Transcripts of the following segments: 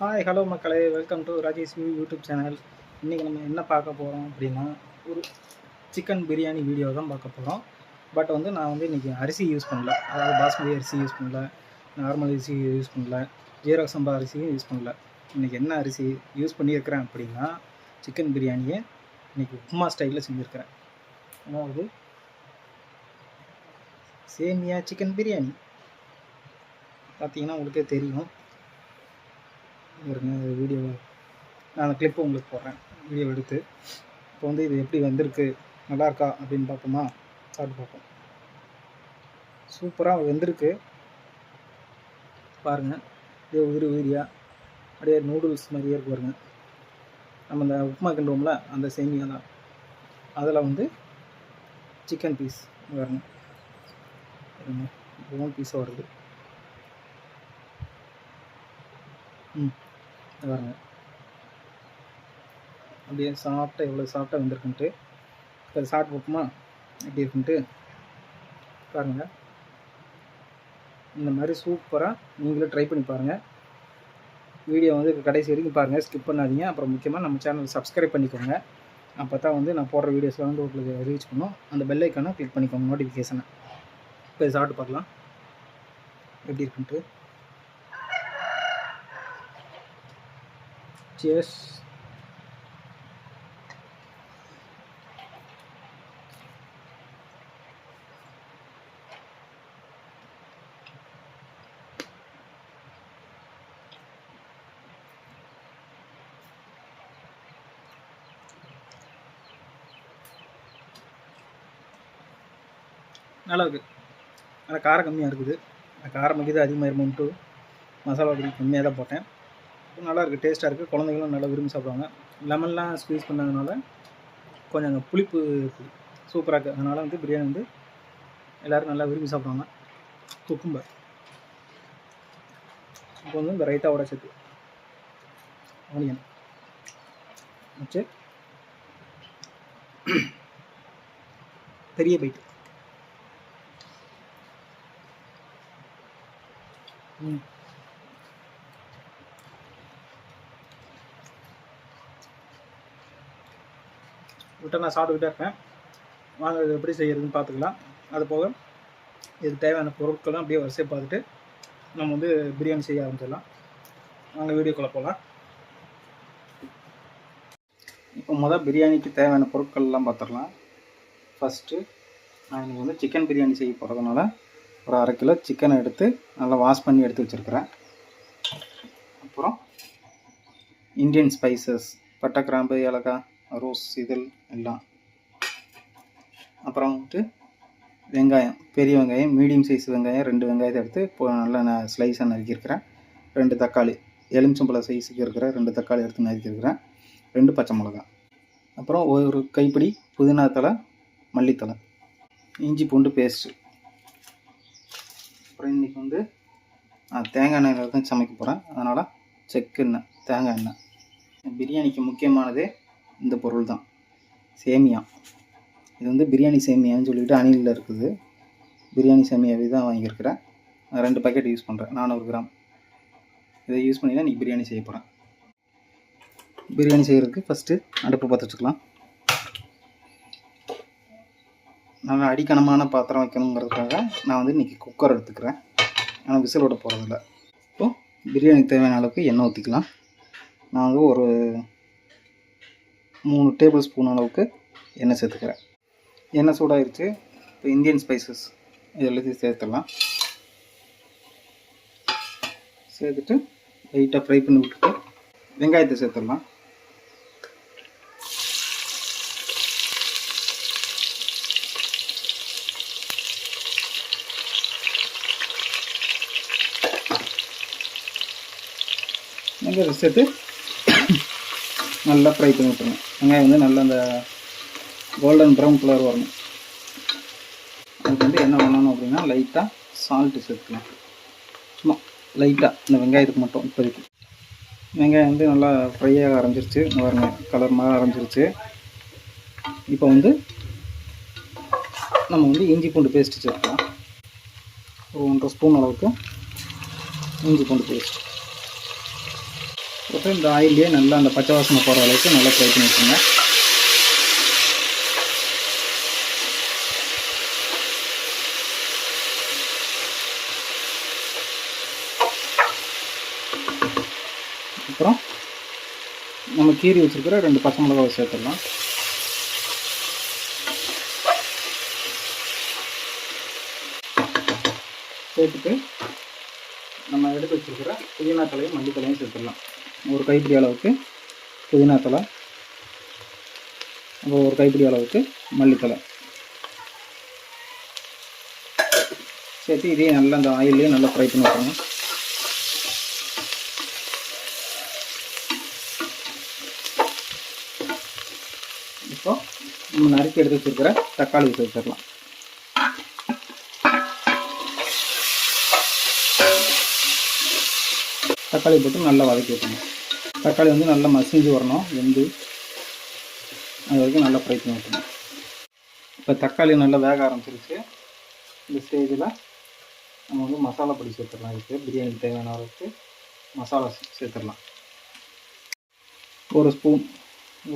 Hi hello மக்களே. Welcome to Rajesh view YouTube channel இன்றைக்கி நம்ம என்ன பார்க்க போகிறோம் அப்படின்னா ஒரு சிக்கன் பிரியாணி வீடியோ தான் பார்க்க போகிறோம் பட் வந்து நான் வந்து இன்றைக்கி அரிசி யூஸ் பண்ணல. அதாவது பாஸ்மதி அரிசி யூஸ் பண்ணல. நார்மல் அரிசி யூஸ் பண்ணல. ஜீரக சம்பா அரிசியும் யூஸ் பண்ணல. இன்றைக்கி என்ன அரிசி யூஸ் பண்ணியிருக்கிறேன் அப்படின்னா சிக்கன் பிரியாணியை இன்றைக்கி உப்மா ஸ்டைலில் செஞ்சுருக்கிறேன். அதாவது சேமியா சிக்கன் பிரியாணி பார்த்தீங்கன்னா உங்களுக்கே தெரியும். இருங்க வீடியோ நான் கிளிப்பு உங்களுக்கு போடுறேன். வீடியோ எடுத்து. இப்போ வந்து இது எப்படி வந்திருக்கு? நல்லா இருக்கா? அப்படின்னு பார்ப்போமா சாப்பிட்டு பார்ப்போம். சூப்பராக வெந்திருக்கு. பாருங்கள் இதே உதிரி உதிரியாக அப்படியே நூடுல்ஸ் மாதிரியே இருக்கு பாருங்க. நம்ம இந்த உப்புமா கிண்டுவோம்ல அந்த சேமியா தான். அதில் வந்து சிக்கன் பீஸ் வரணும் பாருங்க. பீஸாக வருது. ம். பாருங்க. அப்படியே சாஃப்டாக எவ்வளோ சாஃப்டாக வந்திருக்குன்ட்டு இப்போ அதை சாப்பிட்டு பார்ப்போமா? எப்படி இருக்குன்ட்டு? பாருங்கள் இந்த மாதிரி சூப்பராக நீங்களும் ட்ரை பண்ணி பாருங்கள் வீடியோ வந்து கடைசி வரைக்கும் பாருங்கள் ஸ்கிப் பண்ணாதீங்க. அப்புறம் முக்கியமாக நம்ம சேனல் சப்ஸ்கிரைப் பண்ணிக்கோங்க. அப்போ தான் வந்து நான் போடுற வீடியோஸ்லாம் வந்து உங்களுக்கு ரீச் பண்ணும். அந்த பெல் ஐக்கானை கிளிக் பண்ணிக்கோங்க நோட்டிஃபிகேஷனை இப்போ சாப்பிட்டு பார்க்கலாம். எப்படி இருக்குன்ட்டு? Cheers. நல்லா இருக்குது ஆனால் காரம் கம்மியாக இருக்குது. காரம் இது அதிகமாக இருக்கும்ட்டு மசாலா பொடி கம்மியாக தான் போட்டேன். நல்லா இருக்குது டேஸ்ட்டாக இருக்குது குழந்தைங்களும் நல்லா விரும்பி சாப்பிடுவாங்க. லெமன்லாம் ஸ்க்வீஸ் பண்ணதுனால கொஞ்சம் அந்த புளிப்பு சூப்பராக இருக்குது அதனால் வந்து பிரியாணி வந்து எல்லோரும் நல்லா விரும்பி சாப்பிடுவாங்க. குக்கும்பர் இப்போ வந்து இந்த ரைத்தாவோட சேர்த்து ஆனியன் வச்சு பெரிய பைட்டு ம். விட்டு நான் சாப்பிட்டுக்கிட்டே இருப்பேன். வாங்க இது எப்படி செய்கிறதுன்னு பார்த்துக்கலாம். அது போக இதுக்கு தேவையான பொருட்களும் அப்படியே வரிசையை பார்த்துட்டு நம்ம வந்து பிரியாணி செய்ய ஆரம்பிச்சிடலாம். வாங்க வீடியோக்குள்ளே போகலாம். இப்போ முதல் பிரியாணிக்கு தேவையான பொருட்கள்லாம் பார்த்துடலாம். ஃபஸ்ட்டு நான் இன்றைக்கி வந்து சிக்கன் பிரியாணி செய்ய போகிறதுனால ஒரு அரை கிலோ சிக்கனை எடுத்து நல்லா வாஷ் பண்ணி எடுத்து வச்சுருக்கிறேன். அப்புறம் இந்தியன் ஸ்பைசஸ் பட்டை கிராம்பு ஏலக்காய் ரோஸ் இதழ் எல்லாம். அப்புறம் வந்துட்டு வெங்காயம் பெரிய வெங்காயம் மீடியம் சைஸ் வெங்காயம் ரெண்டு வெங்காயத்தை எடுத்து இப்போ நல்லா நான் ஸ்லைஸாக நறுக்கியிருக்கிறேன். ரெண்டு தக்காளி எலுமிச்சம்பழம் சைஸுக்கு இருக்கிற ரெண்டு தக்காளி எடுத்து நறுக்கியிருக்கிறேன். ரெண்டு பச்சை மிளகா. அப்புறம் ஒரு கைப்பிடி புதினா தலை மல்லித்தலை இஞ்சி பூண்டு பேஸ்ட்டு அப்புறம் இன்றைக்கி வந்து நான் தேங்காய் எண்ணெயில் தான் சமைக்க போகிறேன் அதனால் செக்கு எண்ணெய் தேங்காய் எண்ணெய். பிரியாணிக்கு முக்கியமானதே இந்த பொருள் தான். சேமியா. இது வந்து பிரியாணி சேமியான்னு சொல்லிட்டு அணிலில் இருக்குது. பிரியாணி சேமியாவே தான் வாங்கியிருக்கிறேன். ரெண்டு பாக்கெட் யூஸ் பண்ணுறேன் நானூறு கிராம். இதை யூஸ் பண்ணி தான் இன்றைக்கி பிரியாணி செய்ய போகிறேன் பிரியாணி செய்கிறதுக்கு ஃபஸ்ட்டு அடுப்பு பற்ற வச்சுக்கலாம் நல்லா அடிக்கணமான பாத்திரம் வைக்கணுங்கிறதுக்காக நான் வந்து இன்றைக்கி குக்கர் எடுத்துக்கிறேன். ஆனால் விசில் விட போகிறதில்ல இப்போது பிரியாணிக்கு தேவையான அளவுக்கு எண்ணெய் ஊற்றிக்கலாம் நான் வந்து ஒரு மூணு டேபிள் ஸ்பூன் அளவுக்கு எண்ணெய் சேர்த்துக்கிறேன். எண்ணெய் சூடாயிருச்சு. இப்போ இந்தியன் ஸ்பைசஸ் இது எல்லாத்தையும் சேர்த்துடலாம். சேர்த்துட்டு லைட்டாக ஃப்ரை பண்ணி விட்டுட்டு வெங்காயத்தை சேர்த்துடலாம். வெங்காயத்தை சேர்த்து நல்லா ஃப்ரை பண்ணி விட்டுருங்க வெங்காயம் வந்து நல்லா அந்த கோல்டன் ப்ரௌன் கலர் வரணும். அதுக்கு வந்து என்ன பண்ணணும் அப்படின்னா லைட்டாக சால்ட்டு சேர்த்துக்கலாம். சும்மா லைட்டாக இந்த வெங்காயத்துக்கு மட்டும் இப்போதைக்கு. வெங்காயம் வந்து நல்லா ஃப்ரை ஆக ஆரம்பிச்சிருச்சு. பாருங்க கலர் மாற ஆரம்பிச்சிருச்சு. இப்போ வந்து நம்ம வந்து இஞ்சி பூண்டு பேஸ்ட்டு சேர்க்கலாம் ஒரு ஒன்றரை ஸ்பூன் அளவுக்கு இஞ்சி பூண்டு பேஸ்ட் போட்டு இந்த ஆயிலே நல்லா அந்த பச்சை வாசனை போகிற அளவுக்கு நல்லா ஃப்ரை பண்ணி வச்சுருங்க. அப்புறம் நம்ம கீரி வச்சுருக்கிற ரெண்டு பச்சை மிளகாவை சேர்த்துடலாம். சேர்த்துட்டு நம்ம எடுத்து வச்சுருக்கிற புதினா தலையும் மல்லித்தலையும் சேர்த்துடலாம். ஒரு கைப்பிடி அளவுக்கு புதினா தலை அப்புறம் ஒரு கைப்பிடி அளவுக்கு மல்லித்தலை சேர்த்து இதையும் நல்லா அந்த ஆயிலையும் நல்லா ஃப்ரை பண்ணி விட்ருங்க இப்போ நம்ம நறுக்கி எடுத்து வச்சுருக்கிற தக்காளி சேர்த்துடலாம் தக்காளி போட்டு நல்லா வதக்கி வைக்கணும் தக்காளி வந்து நல்லா மசிஞ்சு வரணும் வெந்து அது வரைக்கும் நல்லா ஃப்ரை பண்ணி வைக்கணும் இப்போ தக்காளி நல்லா வேக ஆரம்பிச்சிருச்சு. இந்த ஸ்டேஜில் நம்ம வந்து மசாலா பொடி சேர்த்துடலாம். இதுக்கு பிரியாணிக்கு தேவையான அளவுக்கு மசாலா சேர்த்துடலாம். ஒரு ஸ்பூன்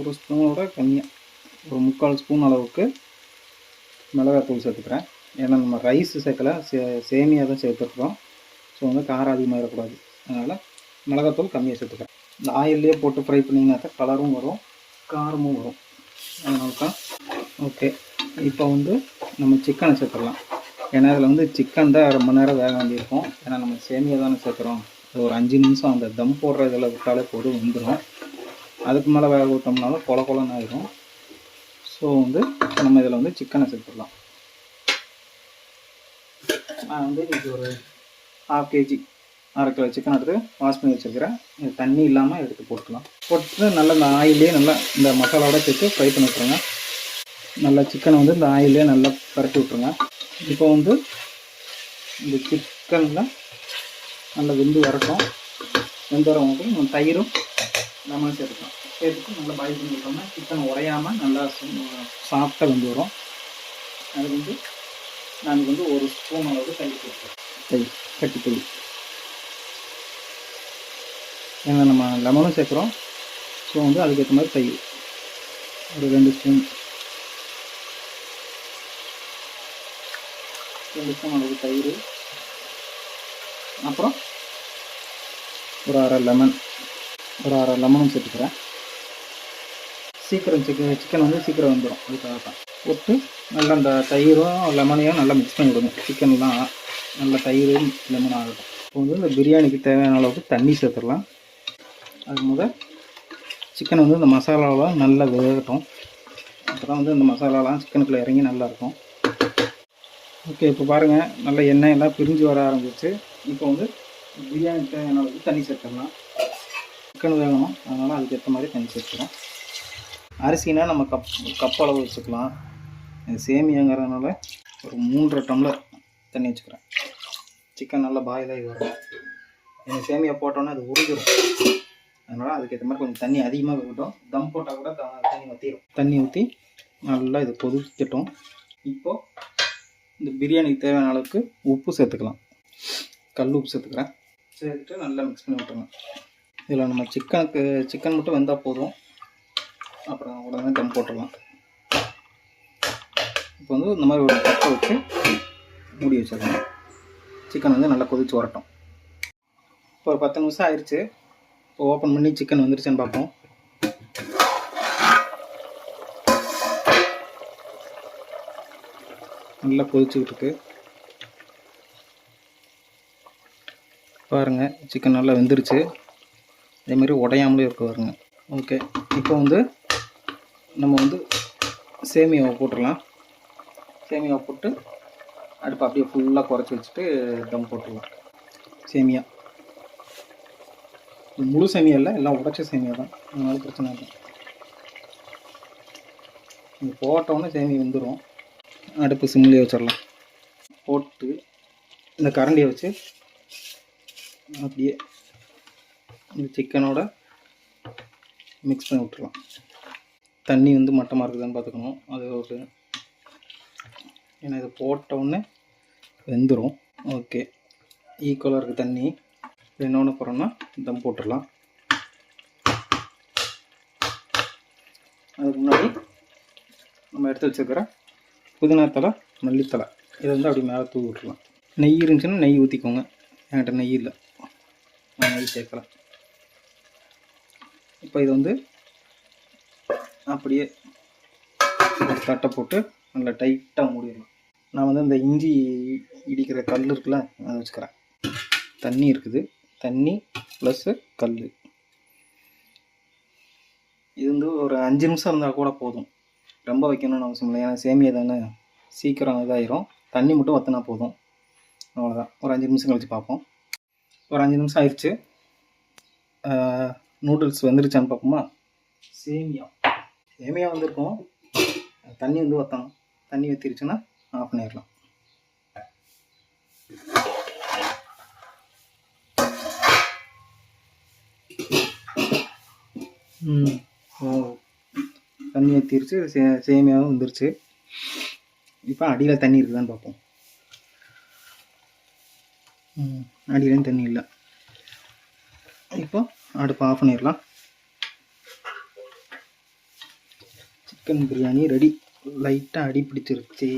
ஒரு ஸ்பூனோட கம்மியாக ஒரு முக்கால் ஸ்பூன் அளவுக்கு மிளகாத்தூள் சேர்த்துக்கிறேன். ஏன்னா நம்ம ரைஸ் சேர்க்கல சே சேமியாக தான் சேர்த்துருக்குறோம். ஸோ வந்து காரம் அதிகமாக இருக்கக்கூடாது அதனால் மிளகாத்தூள் கம்மியாக சேர்த்துக்கிறேன். இந்த ஆயிலே போட்டு ஃப்ரை பண்ணிங்கன்னா தான் கலரும் வரும் காரமும் வரும். அதனால தான் ஓகே இப்போ வந்து நம்ம சிக்கனை சேர்த்துடலாம். ஏன்னா இதில் வந்து சிக்கன் தான் ரொம்ப நேரம் வேக வேண்டியிருக்கும். ஏன்னா நம்ம சேமியா தானே சேர்க்குறோம் அது ஒரு அஞ்சு நிமிஷம் அந்த தம் போடுற இதில் விட்டாலே போதும் வந்துடும் அதுக்கு மேலே வேக விட்டோம்னாலும் கொல கொலன்னு ஆயிரும். ஸோ வந்து நம்ம இதில் வந்து சிக்கனை சேர்த்துடலாம். நான் வந்து இன்றைக்கி ஒரு ஹாஃப் கேஜி அரை கிலோ சிக்கன் எடுத்து வாஷ் பண்ணி வச்சுருக்கிறேன். இது தண்ணி இல்லாமல் எடுத்து போட்டுக்கலாம். போட்டு நல்லா இந்த ஆயிலே நல்லா இந்த மசாலாவோட சேர்த்து ஃப்ரை பண்ணி விட்ருங்க நல்லா சிக்கனை வந்து இந்த ஆயிலே நல்லா பரட்டி விட்ருங்க இப்போ வந்து இந்த சிக்கனில் நல்லா வெந்து வரட்டும். வெந்து வரவங்க நம்ம தயிரும் லெமன் சேர்த்துக்கலாம். சேர்த்துட்டு நல்லா பாயில் பண்ணி விட்டோம்னா சிக்கன் உடையாமல் நல்லா சாஃப்டாக வெந்து வரும். அது வந்து நான் வந்து ஒரு ஸ்பூன் அளவுக்கு தயிர் சேர்த்துக்கிறேன். தயிர் கட்டி தயிர். ஏன்னா நம்ம லெமனும் சேர்க்குறோம். ஸோ வந்து அதுக்கேற்ற மாதிரி தயிர். ஒரு ரெண்டு ஸ்பூன். ரெண்டு ஸ்பூன் அளவுக்கு தயிர். அப்புறம் ஒரு அரை லெமன். ஒரு அரை லெமனும் சேர்த்துக்கிறேன். சீக்கிரம் சிக்கன் சிக்கன் வந்து சீக்கிரம் வந்துடும் அதுக்காக தான் போட்டு நல்லா அந்த தயிரும் லெமனையும் நல்லா மிக்ஸ் பண்ணி விடுங்க. சிக்கன்லாம் நல்லா தயிரும் லெமன் ஆகட்டும் இப்போ வந்து இந்த பிரியாணிக்கு தேவையான அளவுக்கு தண்ணி சேர்த்துடலாம். அது முத சிக்கன் வந்து இந்த மசாலாவெலாம் நல்லா வேகட்டும். அப்புறம் வந்து இந்த மசாலாலாம் சிக்கனுக்குள்ளே இறங்கி நல்லாயிருக்கும். ஓகே இப்போ பாருங்கள் நல்ல எண்ணெய் எல்லாம் பிரிஞ்சு வர ஆரம்பிச்சு. இப்போ வந்து பிரியாணி தேவையான அளவுக்கு தண்ணி சேர்த்துடலாம். சிக்கன் வேகணும். அதனால் அதுக்கேற்ற மாதிரி தண்ணி சேர்த்துக்கிறோம். அரிசினா நம்ம கப் கப் அளவு வச்சுக்கலாம். சேமியாங்கிறதுனால ஒரு மூன்றரை டம்ளர் தண்ணி வச்சுக்கிறேன். சிக்கன் நல்லா பாயில் ஆகி வரும் எனக்கு சேமியா போட்டோன்னே அது உருகிடும். அதனால் அதுக்கேற்ற மாதிரி கொஞ்சம் தண்ணி அதிகமாக விட்டோம் தம் போட்டால் கூட தண்ணி ஊற்றிடும் தண்ணி ஊற்றி நல்லா இது கொதிக்கட்டும். இப்போது இந்த பிரியாணிக்கு தேவையான அளவுக்கு உப்பு சேர்த்துக்கலாம். கல் உப்பு சேர்த்துக்கிறேன். சேர்த்துட்டு நல்லா மிக்ஸ் பண்ணி விட்டுருங்க இதில் நம்ம சிக்கனுக்கு சிக்கன் மட்டும் வெந்தால் போதும். அப்புறம் உடனே தம் போட்டுடலாம். இப்போ வந்து இந்த மாதிரி ஒரு தட்டை வச்சு மூடி வச்சிடலாம் சிக்கன் வந்து நல்லா கொதிச்சு வரட்டும். இப்போ ஒரு பத்து நிமிஷம் ஆயிடுச்சு ஓப்பன் பண்ணி சிக்கன் வந்துருச்சுன்னு பார்ப்போம். நல்லா கொதிச்சுக்கிட்டு இருக்கு. பாருங்கள் சிக்கன் நல்லா வெந்துருச்சு. அதேமாதிரி உடையாமலே இருக்கு பாருங்க. ஓகே இப்போ வந்து நம்ம வந்து சேமியாவை போட்டுடலாம். சேமியாவை போட்டு அடுப்பு அப்படியே ஃபுல்லாக குறைச்சி வச்சுட்டு தம் போட்டுடலாம். சேமியா. முழு சேமியா இல்லை எல்லாம் உடைச்ச சேமியா தான். அதனால பிரச்சனை இல்லை. இது போட்டோன்னே சேமி வந்துடும் அடுப்பு சிம்லேயே வச்சிடலாம் போட்டு இந்த கரண்டியை வச்சு அப்படியே இந்த சிக்கனோட மிக்ஸ் பண்ணி விட்டுறலாம். தண்ணி வந்து மட்டமாக இருக்குதான்னு பார்த்துக்கணும். அது ஒரு ஏன்னா இது போட்டவுடனே வெந்துடும் ஓகே ஈக்குவலாக இருக்குது தண்ணி. இன்னொன்று போகிறோன்னா தம் போட்டுடலாம். அதுக்கு முன்னாடி நம்ம எடுத்து வச்சுருக்கிற புதினாத்தலை மல்லித்தலை இதை வந்து அப்படி மேலே தூவி விட்டுலாம் நெய் இருந்துச்சுன்னா நெய் ஊற்றிக்கோங்க என்கிட்ட நெய் இல்லை. நான் நெய் சேர்க்கலாம் இப்போ இது வந்து அப்படியே தட்டை போட்டு நல்லா டைட்டாக மூடிடலாம். நான் வந்து இந்த இஞ்சி இடிக்கிற கல் இருக்குல்ல அதை வச்சுக்கிறேன். தண்ணி இருக்குது. தண்ணி ப்ளஸ்ஸு கல். இது வந்து ஒரு அஞ்சு நிமிஷம் இருந்தால் கூட போதும். ரொம்ப வைக்கணும்னு அவசியம் இல்லை. ஏன்னா சேமியா தானே சீக்கிரம் இதாயிரும். தண்ணி மட்டும் வற்றினா போதும். அவ்வளோதான் ஒரு அஞ்சு நிமிஷம் கழித்து பார்ப்போம். ஒரு அஞ்சு நிமிஷம் ஆயிடுச்சு. நூடுல்ஸ் வந்துருச்சான்னு பார்ப்போமா? சேமியா. சேமியா வந்திருக்கும். தண்ணி வந்து வற்றணும் தண்ணி வற்றிருச்சுன்னா ஆஃப் பண்ணிடலாம் தண்ணி ஊற்றிருச்சு சே சேமியாவும் வந்துருச்சு. இப்போ அடியில் தண்ணி இருக்குதான்னு பார்ப்போம். ம். அடியிலையும் தண்ணி இல்லை. இப்போ அடுப்பு ஆஃப் பண்ணிடலாம். சிக்கன் பிரியாணி ரெடி லைட்டாக அடி பிடிச்சிருச்சு.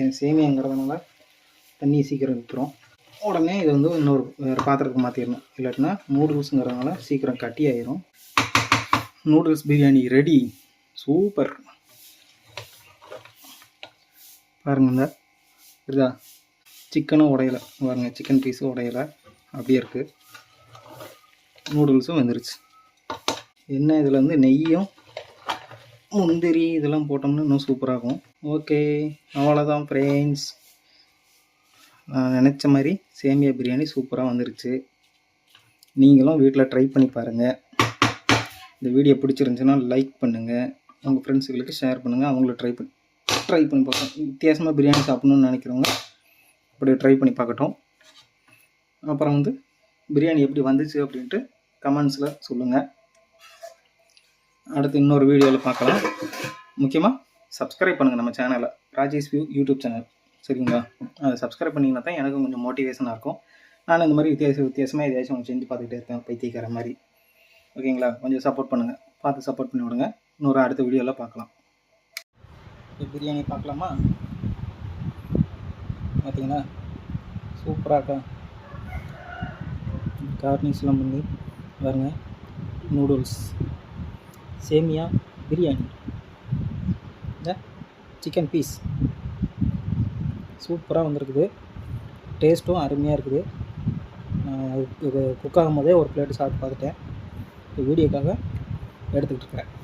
என் சேமியாங்கிறதுனால தண்ணி சீக்கிரம் விற்றுரும் உடனே இது வந்து இன்னொரு வேறு பாத்திரத்துக்கு மாற்றிடணும் இல்லாட்டினா நூடுல்ஸுங்கிறதுனால சீக்கிரம் கட்டி ஆயிரும். நூடுல்ஸ் பிரியாணி ரெடி சூப்பர் பாருங்க இந்த இதுதா சிக்கனும் உடையலை. பாருங்கள் சிக்கன் பீஸும் உடையலை. அப்படியே இருக்குது நூடுல்ஸும் வந்துருச்சு. என்ன இதில் வந்து நெய்யும் முந்திரி இதெல்லாம் போட்டோம்னா இன்னும் சூப்பராகும் ஓகே அவ்வளோதான் ஃப்ரெண்ட்ஸ் நான் நினச்ச மாதிரி சேமியா பிரியாணி சூப்பராக வந்துருச்சு. நீங்களும் வீட்டில் ட்ரை பண்ணி பாருங்கள் இந்த வீடியோ பிடிச்சிருந்துச்சுன்னா லைக் பண்ணுங்கள் உங்கள் ஃப்ரெண்ட்ஸுகளுக்கு ஷேர் பண்ணுங்கள் அவங்கள ட்ரை பண்ணி ட்ரை பண்ணி பார்க்கணும். வித்தியாசமாக பிரியாணி சாப்பிட்ணுன்னு நினைக்கிறவங்க அப்படி ட்ரை பண்ணி பார்க்கட்டும். அப்புறம் வந்து பிரியாணி எப்படி வந்துச்சு அப்படின்ட்டு கமெண்ட்ஸில் சொல்லுங்கள் அடுத்து இன்னொரு வீடியோவில் பார்க்கலாம். முக்கியமாக சப்ஸ்கிரைப் பண்ணுங்கள் நம்ம சேனலை ராஜேஷ் வியூ யூடியூப் சேனல் சரிங்களா? அதை சப்ஸ்கிரைப் பண்ணிங்கன்னா தான் எனக்கும் கொஞ்சம் மோட்டிவேஷனாக இருக்கும். நான் இந்த மாதிரி வித்தியாச வித்தியாசமாக எதாச்சும் செஞ்சு பார்த்துக்கிட்டே இருப்பேன் பைத்தியக்கார மாதிரி. ஓகேங்களா? கொஞ்சம் சப்போர்ட் பண்ணுங்கள் பார்த்து சப்போர்ட் பண்ணி விடுங்க. இன்னொரு அடுத்த வீடியோவில் பார்க்கலாம். இப்போ பிரியாணி பார்க்கலாமா? பார்த்தீங்களா சூப்பராக இருக்கா? கார்னிஷ்லாம் பண்ணி பாருங்க நூடுல்ஸ் சேமியா பிரியாணி. இந்த சிக்கன் பீஸ் சூப்பராக வந்திருக்குது. டேஸ்ட்டும் அருமையாக இருக்குது. நான் இது குக் ஆகும் போதே ஒரு பிளேட்டு சாப்பிட்டு பார்த்துட்டேன். வீடியோக்காக எடுத்துக்கிட்டு இருக்கிறேன்.